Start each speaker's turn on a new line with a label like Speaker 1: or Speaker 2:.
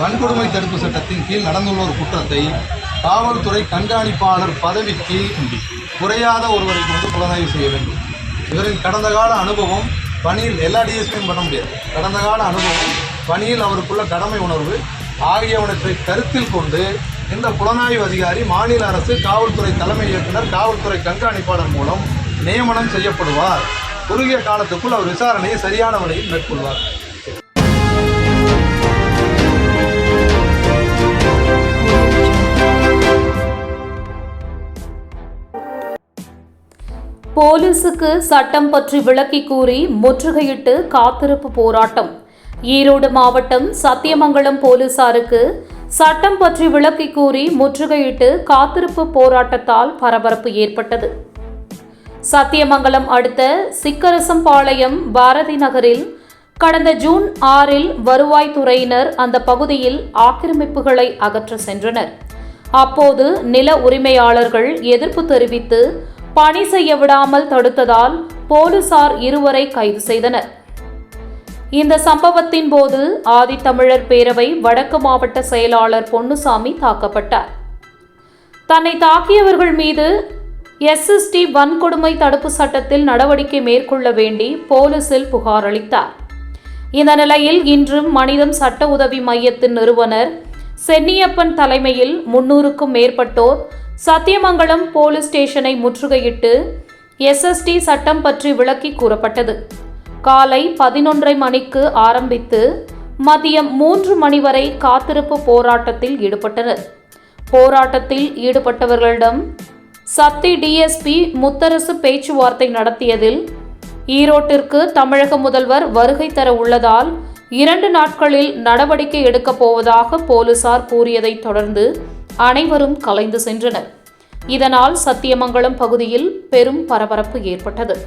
Speaker 1: வன்கொடுமை தடுப்பு சட்டத்தின் கீழ் நடந்துள்ள ஒரு குற்றத்தை காவல்துறை கண்காணிப்பாளர் பதவிக்கு குறையாத ஒருவரை கொண்டு புலனாய்வு செய்ய வேண்டும். இவரின் கடந்த கால அனுபவம் பணியில் எல்லா டிஎஸ்பியும் பண்ண முடியாது. கடந்த கால அனுபவம் பணியில் அவருக்குள்ள கடமை உணர்வு ஆகியவற்றை கருத்தில் கொண்டு இந்த புலனாய்வு அதிகாரி மாநில அரசு காவல்துறை தலைமை இயக்குனர் காவல்துறை கண்காணிப்பாளர் மூலம் நியமனம் செய்யப்படுவார். குறுகிய காலத்துக்குள் அவர் விசாரணையை சரியான வழியில் மேற்கொள்வார்.
Speaker 2: போலீசுக்கு சட்டம் பற்றி விளக்கி கூறி முற்றுகையிட்டு காத்திருப்பு போராட்டம். ஈரோடு மாவட்டம் சத்தியமங்கலம் போலீசாருக்கு சட்டம் பற்றி விளக்கி கூறி முற்றுகையிட்டு காத்திருப்பு போராட்டத்தால் பரபரப்பு ஏற்பட்டது. சத்தியமங்கலம் அடுத்த சிக்கரசம்பாளையம் பாரதி நகரில் கடந்த ஜூன் ஆறில் வருவாய்த்துறையினர் அந்த பகுதியில் ஆக்கிரமிப்புகளை அகற்ற சென்றனர். அப்போது நில உரிமையாளர்கள் எதிர்ப்பு தெரிவித்து பணி செய்ய விடாமல் தடுத்ததால் போலீசார் இருவரை கைது செய்தனர். இந்த சம்பவத்தின் போது ஆதித்தமிழர் பேரவை வடக்கு மாவட்ட செயலாளர் பொன்னுசாமி தாக்கப்பட்டார். தன்னை தாக்கியவர்கள் மீது எஸ்எஸ்டி வன்கொடுமை தடுப்பு சட்டத்தில் நடவடிக்கை மேற்கொள்ள வேண்டி போலீசில் புகார் அளித்தார். இந்த நிலையில் இன்றும் மனிதம் சட்ட உதவி மையத்தின் நிறுவனர் சென்னியப்பன் தலைமையில் முன்னூறுக்கும் மேற்பட்டோர் சத்தியமங்கலம் போலீஸ் ஸ்டேஷனை முற்றுகையிட்டு எஸ்எஸ்டி சட்டம் பற்றி விளக்கி கூறப்பட்டது. காலை பதினொன்றரை மணிக்கு ஆரம்பித்து மதியம் மூன்று மணி வரை காத்திருப்பு போராட்டத்தில் ஈடுபட்டனர். போராட்டத்தில் ஈடுபட்டவர்களிடம் சத்தி டிஎஸ்பி முத்தரசு பேச்சுவார்த்தை நடத்தியதில் ஈரோட்டிற்கு தமிழக முதல்வர் வருகை தர உள்ளதால் இரண்டு நாட்களில் நடவடிக்கை எடுக்கப் போவதாக போலீசார் கூறியதைத் தொடர்ந்து அனைவரும் கலைந்து சென்றனர். இதனால் சத்தியமங்கலம் பகுதியில் பெரும் பரபரப்பு ஏற்பட்டது.